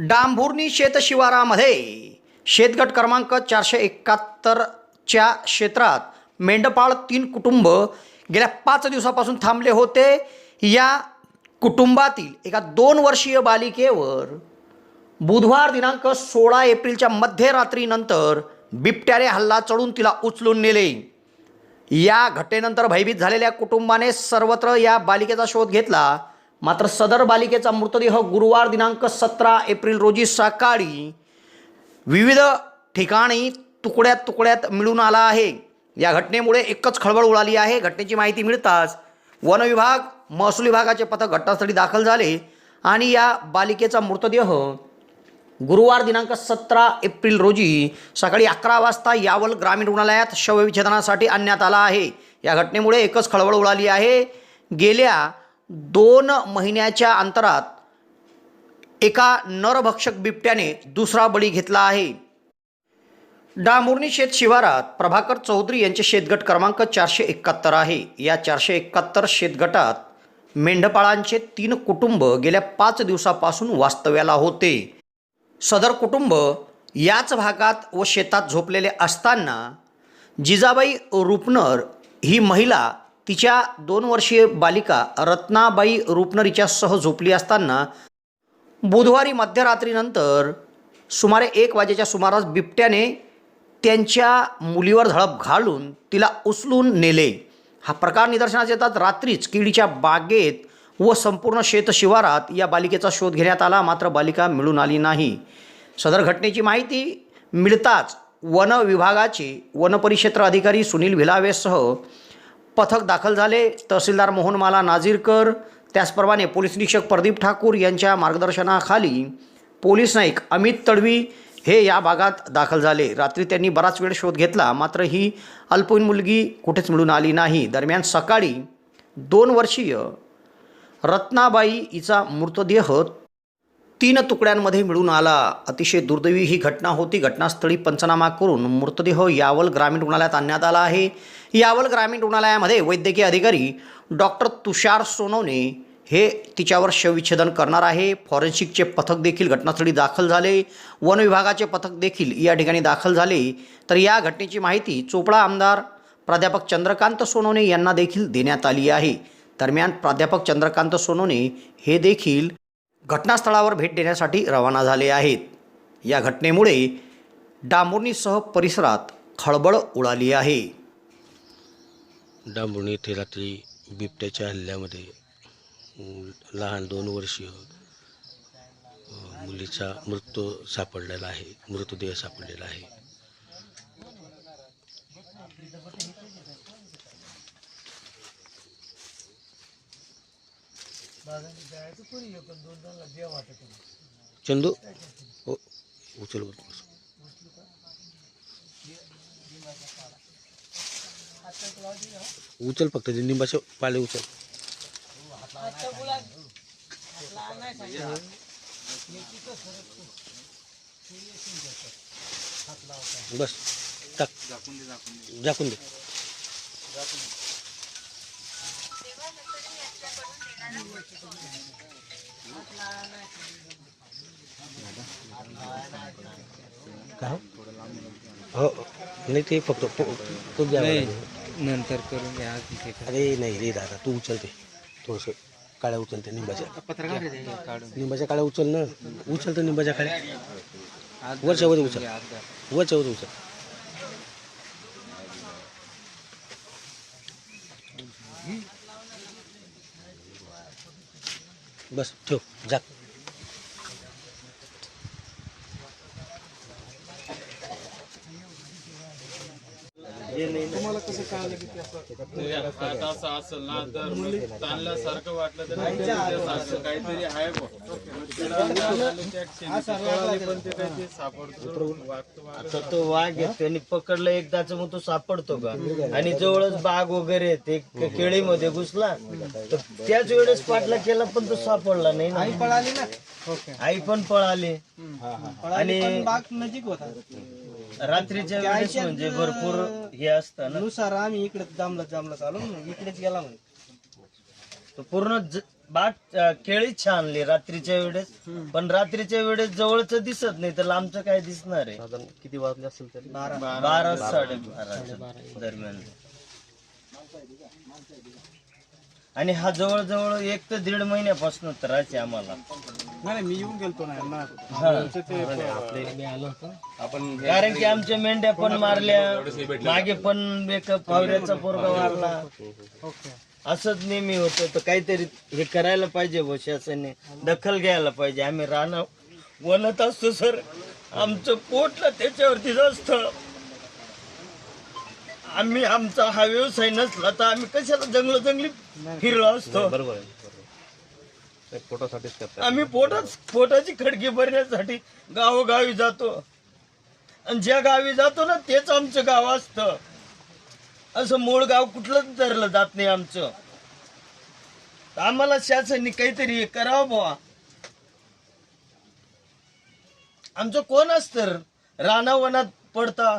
डांभुर्णी शेतशिवारामध्ये शेतगट क्रमांक चारशे एकाहत्तरच्या क्षेत्रात मेंढपाळ तीन कुटुंब गेल्या पाच दिवसापासून थांबले होते. या कुटुंबातील एका दोन वर्षीय बालिकेवर बुधवार दिनांक सोळा एप्रिलच्या मध्यरात्रीनंतर बिबट्याने हल्ला चढून तिला उचलून नेले. या घटनेनंतर भयभीत झालेल्या कुटुंबाने सर्वत्र या बालिकेचा शोध घेतला. मात्र सदर बालिकेचा मृतदेह गुरुवार दिनांक सतरा एप्रिल रोजी सकाळी विविध ठिकाणी तुकड्यात तुकड्यात मिळून आला आहे. या घटनेमुळे एकच खळबळ उडाली आहे. घटनेची माहिती मिळताच वन विभाग महसूल विभागाचे पथक घटनास्थळी दाखल झाले आणि या बालिकेचा मृतदेह गुरुवार दिनांक सतरा एप्रिल रोजी सकाळी अकरा वाजता यावल ग्रामीण रुग्णालयात शवविच्छेदनासाठी आणण्यात आला आहे. या घटनेमुळे एकच खळबळ उडाली आहे. गेल्या दोन महिन्याच्या अंतरात एका नरभक्षक बिबट्याने दुसरा बळी घेतला आहे. डांबुर्णी शेत शिवारात प्रभाकर चौधरी यांचे शेतगट क्रमांक चारशे एकाहत्तर आहे. या चारशे एकाहत्तर शेतगटात मेंढपाळांचे तीन कुटुंब गेल्या पाच दिवसापासून वास्तव्याला होते. सदर कुटुंब याच भागात व शेतात झोपलेले असताना जिजाबाई रुपनर ही महिला तिच्या दोन वर्षीय बालिका रत्नाबाई रुपनरीच्यासह झोपली असताना बुधवारी मध्यरात्रीनंतर सुमारे एक वाजेच्या सुमारास बिबट्याने त्यांच्या मुलीवर झळप घालून तिला उचलून नेले. हा प्रकार निदर्शनास येतात रात्रीच किडीच्या बागेत व संपूर्ण शेतशिवारात या बालिकेचा शोध घेण्यात आला. मात्र बालिका मिळून आली नाही. सदर घटनेची माहिती मिळताच वन विभागाचे वनपरिक्षेत्र अधिकारी सुनील भिलावेसह पथक दाखल झाले. तहसीलदार मोहनमाला नाझीरकर त्याचप्रमाणे पोलीस निरीक्षक प्रदीप ठाकूर यांच्या मार्गदर्शनाखाली पोलीस नाईक अमित तडवी हे या भागात दाखल झाले. रात्री त्यांनी बराच वेळ शोध घेतला मात्र ही अल्पवयीन मुलगी कुठेच मिळून आली नाही. दरम्यान सकाळी दोन वर्षीय रत्नाबाई हिचा मृतदेह तीन तुकड्यांमध्ये मिळून आला. अतिशय दुर्दैवी ही घटना होती. घटनास्थळी पंचनामा करून मृतदेह यावल ग्रामीण रुग्णालयात आणण्यात आला आहे. यावल ग्रामीण रुग्णालयामध्ये वैद्यकीय अधिकारी डॉक्टर तुषार सोनवणे हे तिच्यावर शवविच्छेदन करणार आहे. फॉरेन्सिकचे पथक देखील घटनास्थळी दाखल झाले. वन विभागाचे पथक देखील या ठिकाणी दाखल झाले. तर या घटनेची माहिती चोपडा आमदार प्राध्यापक चंद्रकांत सोनवणे यांना देखील देण्यात आली आहे. दरम्यान प्राध्यापक चंद्रकांत सोनवणे हे देखील घटनास्थळावर भेट देण्यासाठी रवाना झाले आहेत. या घटनेमुळे डांबुर्णीसह परिसरात खळबळ उडाली आहे. डांबुर्णी येथे रात्री बिबट्याच्या हल्ल्यामध्ये लहान दोन वर्षीय मुलीचा मृत्यू सापडलेला आहे मृतदेह सापडलेला आहे. चंदू? हो उचल बरं थोडंसं. उचल फक्त ते निंबाचे पाले उचल. बस टाक. झाकून दे. काय? हो. हो. नाही ते फक्त तो. नंतर करून घ्या तिथे अरे नाही रे दादा तू उचलते. थोडंसं काळ्या उचलते निंबाच्या. निंबाच्या काळ्या उचल ना. उचल तर निंबाच्या काळ्या. वरच्या वर उचल. वरच्या वर उचल. बस ठेव जा. आता असं असेल ना तर मग ताणल्यासारखं वाटलं तर त्याचं असं काहीतरी आहे बुवा. त्या क्षणी ते कळाले पण ते काही ते सापडतो वागतो आता तो वाघ आहे त्यांनी पकडलं एकदाच मग तो सापडतो का? आणि जवळच बाग वगैरे ते केळीमध्ये घुसला तर त्याच वेळेस पाठला केला पण तो सापडला नाही ना. पळाली ना? आई पण पळाली. आणि नजीक होता. रात्रीच्या वेळेस म्हणजे भरपूर हे असतं ना. नुसार आम्ही इकडे जांभला जांभला चालू इकडेच गेला म्हणे. तो पूर्ण ज- बाग अं, केळीच छानली रात्रीच्या वेळेस. पण रात्रीच्या वेळेस जवळच दिसत नाही तर लांबचं काय दिसणार आहे? साधारण किती वाजले असेल तरी? बारा. साडेबारा. दरम्यान. आणि हा जवळजवळ एक ते दीड महिन्यापासून त्रास आहे आम्हाला. नाही मी येऊन गेलतो ना यांना. हा. आपण कारण की आमच्या मेंढ्या पण मारल्या मागे पण एक फावऱ्याचा पोरगा मारला असंच नेहमी होतं तर काहीतरी हे करायला पाहिजे व शासनाने. दखल घ्यायला पाहिजे. आम्ही राहणं वनत असतो सर. आमचं पोटला त्याच्यावरती असतं आम्ही आमचा हा व्यवसाय नसला तर आम्ही कशाला जंगल जंगली फिरलो असतो? बरोबर पोटासाठीच करतात आम्ही पोटाच पोटाची खडकी भरण्यासाठी गावोगावी जातो. आणि ज्या गावी जातो ना तेच आमचं गाव असतं. असं मूळ गाव कुठलंच धरलं जात नाही आमचं. तर आम्हाला शासनने काहीतरी करावं बुवा. आमचं कोण असतं? रानावनात पडता.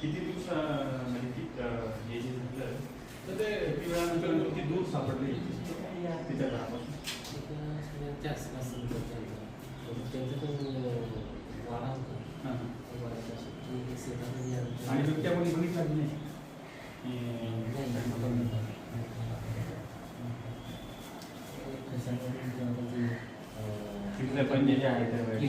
किती दिवस अं, म्हणजे किती, अं, हे जे झालं तर ते किती वेळानंतर किती दूर सापडले तिच्या घरापासून हां. आणि बिबट्या कोणी बघितला की नाही की- तिथले पंजे जे वेळेस.